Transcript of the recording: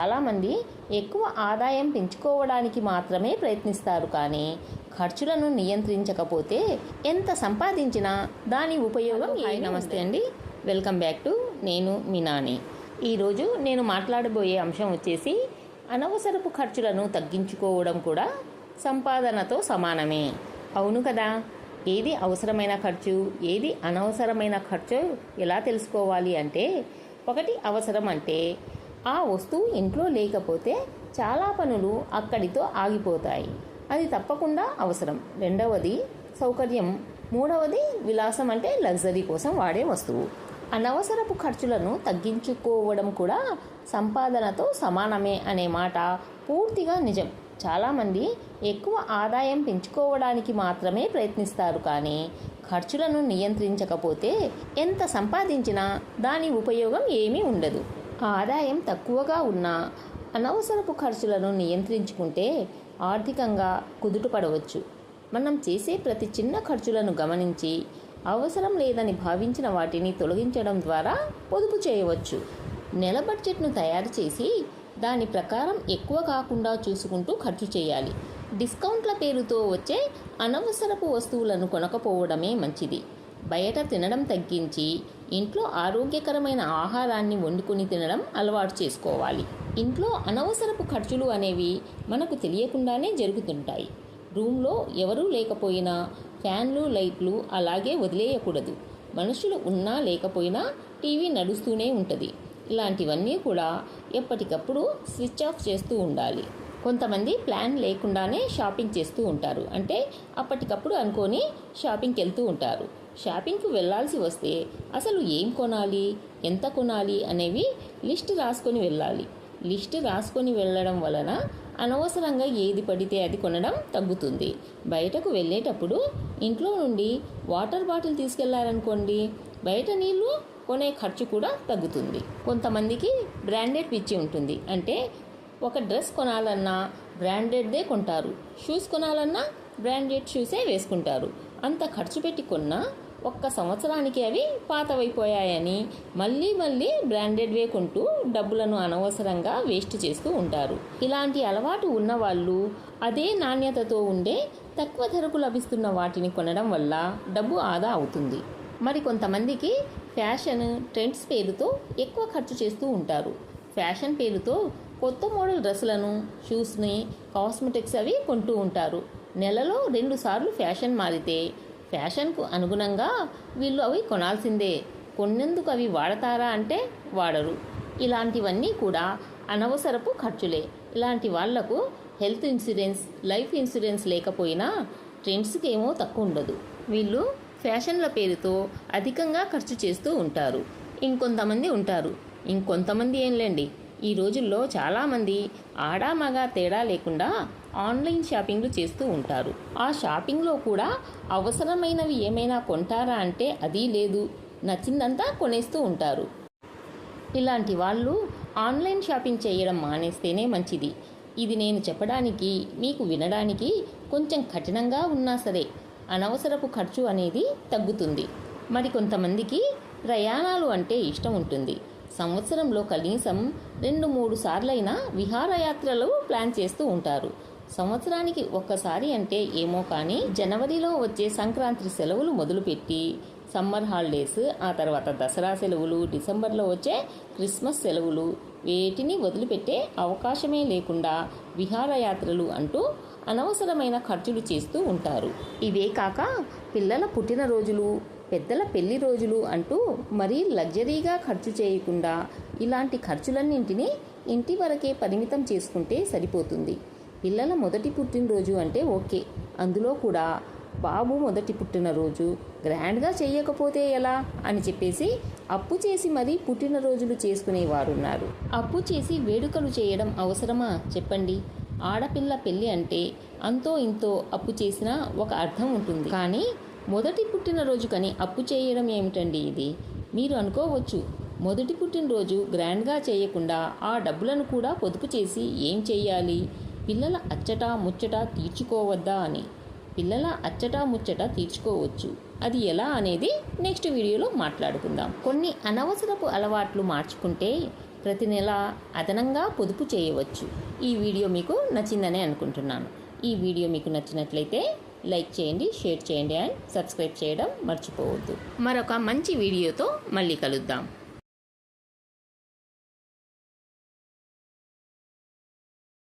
చాలామంది ఎక్కువ ఆదాయం పెంచుకోవడానికి మాత్రమే ప్రయత్నిస్తారు కానీ ఖర్చులను నియంత్రించకపోతే ఎంత సంపాదించినా దాని ఉపయోగం ఏ నమస్తే అండి. వెల్కమ్ బ్యాక్ టు నేను మీ నాని. ఈరోజు నేను మాట్లాడబోయే అంశం వచ్చేసి అనవసరపు ఖర్చులను తగ్గించుకోవడం కూడా సంపాదనతో సమానమే. అవును కదా? ఏది అవసరమైన ఖర్చు ఏది అనవసరమైన ఖర్చు ఎలా తెలుసుకోవాలి అంటే ఒకటి అవసరం అంటే ఆ వస్తువు ఇంట్లో లేకపోతే చాలా పనులు అక్కడితో ఆగిపోతాయి. అది తప్పకుండా అవసరం. రెండవది సౌకర్యం. మూడవది విలాసం అంటే లగ్జరీ కోసం వాడే వస్తువు. అనవసరపు ఖర్చులను తగ్గించుకోవడం కూడా సంపాదనతో సమానమే అనే మాట పూర్తిగా నిజం. చాలామంది ఎక్కువ ఆదాయం పెంచుకోవడానికి మాత్రమే ప్రయత్నిస్తారు కానీ ఖర్చులను నియంత్రించకపోతే ఎంత సంపాదించినా దాని ఉపయోగం ఏమీ ఉండదు. ఆదాయం తక్కువగా ఉన్నా అనవసరపు ఖర్చులను నియంత్రించుకుంటే ఆర్థికంగా కుదుటపడవచ్చు. మనం చేసే ప్రతి చిన్న ఖర్చులను గమనించి అవసరం లేదని భావించిన వాటిని తొలగించడం ద్వారా పొదుపు చేయవచ్చు. నెల బడ్జెట్ను తయారు చేసి దాని ప్రకారం ఎక్కువ కాకుండా చూసుకుంటూ ఖర్చు చేయాలి. డిస్కౌంట్ల పేరుతో వచ్చే అనవసరపు వస్తువులను కొనకపోవడమే మంచిది. బయట తినడం తగ్గించి ఇంట్లో ఆరోగ్యకరమైన ఆహారాన్ని వండుకొని తినడం అలవాటు చేసుకోవాలి. ఇంట్లో అనవసరపు ఖర్చులు అనేవి మనకు తెలియకుండానే జరుగుతుంటాయి. రూమ్లో ఎవరూ లేకపోయినా ఫ్యాన్లు లైట్లు అలాగే వదిలేయకూడదు. మనుషులు ఉన్నా లేకపోయినా టీవీ నడుస్తూనే ఉంటుంది. ఇలాంటివన్నీ కూడా ఎప్పటికప్పుడు స్విచ్ ఆఫ్ చేస్తూ ఉండాలి. కొంతమంది ప్లాన్ లేకుండానే షాపింగ్ చేస్తూ ఉంటారు. అంటే అప్పటికప్పుడు అనుకొని షాపింగ్కి వెళ్తూ ఉంటారు. షాపింగ్కి వెళ్ళాల్సి వస్తే అసలు ఏం కొనాలి? ఎంత కొనాలి? అనేవి లిస్ట్ రాసుకొని వెళ్ళాలి. లిస్ట్ రాసుకొని వెళ్ళడం వలన అనవసరంగా ఏది పడితే అది కొనడం తగ్గుతుంది. బయటకు వెళ్ళేటప్పుడు ఇంట్లో నుండి వాటర్ బాటిల్ తీసుకెళ్ళారనుకోండి బయట నీళ్ళు కొనే ఖర్చు కూడా తగ్గుతుంది. కొంతమందికి బ్రాండెడ్ పిచ్చి ఉంటుంది. అంటే ఒక డ్రెస్ కొనాలన్నా బ్రాండెడ్దే కొంటారు. షూస్ కొనాలన్నా బ్రాండెడ్ షూసే వేసుకుంటారు. అంత ఖర్చు పెట్టి కొన్నా ఒక్క సంవత్సరానికి అవి పాతవైపోయాయని మళ్ళీ మళ్ళీ బ్రాండెడ్వే కొంటూ డబ్బులను అనవసరంగా వేస్ట్ చేస్తూ ఉంటారు. ఇలాంటి అలవాటు ఉన్నవాళ్ళు అదే నాణ్యతతో ఉండే తక్కువ ధరకు లభిస్తున్న వాటిని కొనడం వల్ల డబ్బు ఆదా అవుతుంది. మరి కొంతమందికి ఫ్యాషన్ ట్రెండ్స్ పేరుతో ఎక్కువ ఖర్చు చేస్తూ ఉంటారు. ఫ్యాషన్ పేరుతో కొత్త మోడల్ డ్రెస్సులను షూస్ని కాస్మెటిక్స్ అవి కొంటూ ఉంటారు. నెలలో రెండు సార్లు ఫ్యాషన్ మారితే ఫ్యాషన్కు అనుగుణంగా వీళ్ళు అవి కొనాల్సిందే. కొన్నందుకు అవి వాడతారా అంటే వాడరు. ఇలాంటివన్నీ కూడా అనవసరపు ఖర్చులే. ఇలాంటి వాళ్ళకు హెల్త్ ఇన్సూరెన్స్ లైఫ్ ఇన్సూరెన్స్ లేకపోయినా ట్రెండ్స్కి ఏమో తక్కువ ఉండదు. వీళ్ళు ఫ్యాషన్ల పేరుతో అధికంగా ఖర్చు చేస్తూ ఉంటారు. ఇంకొంతమంది ఉంటారు. ఇంకొంతమంది ఏంలేండి ఈ రోజుల్లో చాలామంది ఆడా మగ తేడా లేకుండా ఆన్లైన్ షాపింగ్లు చేస్తూ ఉంటారు. ఆ షాపింగ్లో కూడా అవసరమైనవి ఏమైనా కొంటారా అంటే అది లేదు. నచ్చిందంతా కొనేస్తూ ఉంటారు. ఇలాంటి వాళ్ళు ఆన్లైన్ షాపింగ్ చేయడం మానేస్తేనే మంచిది. ఇది నేను చెప్పడానికి మీకు వినడానికి కొంచెం కఠినంగా ఉన్నా సరే అనవసరపు ఖర్చు అనేది తగ్గుతుంది. మరి కొంతమందికి ప్రయాణాలు అంటే ఇష్టం ఉంటుంది. సంవత్సరంలో కనీసం రెండు మూడు సార్లైనా విహారయాత్రలు ప్లాన్ చేస్తూ ఉంటారు. సంవత్సరానికి ఒక్కసారి అంటే ఏమో కానీ జనవరిలో వచ్చే సంక్రాంతి సెలవులు మొదలుపెట్టి సమ్మర్ హాలిడేస్ ఆ తర్వాత దసరా సెలవులు డిసెంబర్లో వచ్చే క్రిస్మస్ సెలవులు వేటిని వదిలిపెట్టే అవకాశమే లేకుండా విహారయాత్రలు అంటూ అనవసరమైన ఖర్చులు చేస్తూ ఉంటారు. ఇవే కాక పిల్లల పుట్టినరోజులు పెద్దల పెళ్ళి రోజులు అంటూ మరీ లగ్జరీగా ఖర్చు చేయకుండా ఇలాంటి ఖర్చులన్నింటినీ ఇంటి వరకే పరిమితం చేసుకుంటే సరిపోతుంది. పిల్లల మొదటి పుట్టినరోజు అంటే ఓకే. అందులో కూడా బాబు మొదటి పుట్టినరోజు గ్రాండ్గా చేయకపోతే ఎలా? అని చెప్పేసి అప్పు చేసి మరీ పుట్టినరోజులు చేసుకునేవారున్నారు అప్పు చేసి వేడుకలు చేయడం అవసరమా? చెప్పండి. ఆడపిల్ల పెళ్ళి అంటే అంతో ఇంతో అప్పు చేసినా ఒక అర్థం ఉంటుంది. కానీ మొదటి పుట్టినరోజు కని అప్పు చేయడం ఏమిటండి ఇది? మీరు అనుకోవచ్చు. మొదటి పుట్టినరోజు గ్రాండ్గా చేయకుండా ఆ డబ్బులను కూడా పొదుపు చేసి ఏం చేయాలి? పిల్లల అచ్చట ముచ్చట తీర్చుకోవద్దా అని. పిల్లల అచ్చట ముచ్చట తీర్చుకోవచ్చు. అది ఎలా అనేది నెక్స్ట్ వీడియోలో మాట్లాడుకుందాం. కొన్ని అనవసరపు అలవాట్లు మార్చుకుంటే ప్రతి నెల అదనంగా పొదుపు చేయవచ్చు. ఈ వీడియో మీకు నచ్చిందని అనుకుంటున్నాను. ఈ వీడియో మీకు నచ్చినట్లయితే లైక్ చేయండి షేర్ చేయండి అండ్ సబ్స్క్రైబ్ చేయడం మర్చిపోవద్దు. మరొక మంచి వీడియోతో మళ్ళీ కలుద్దాం.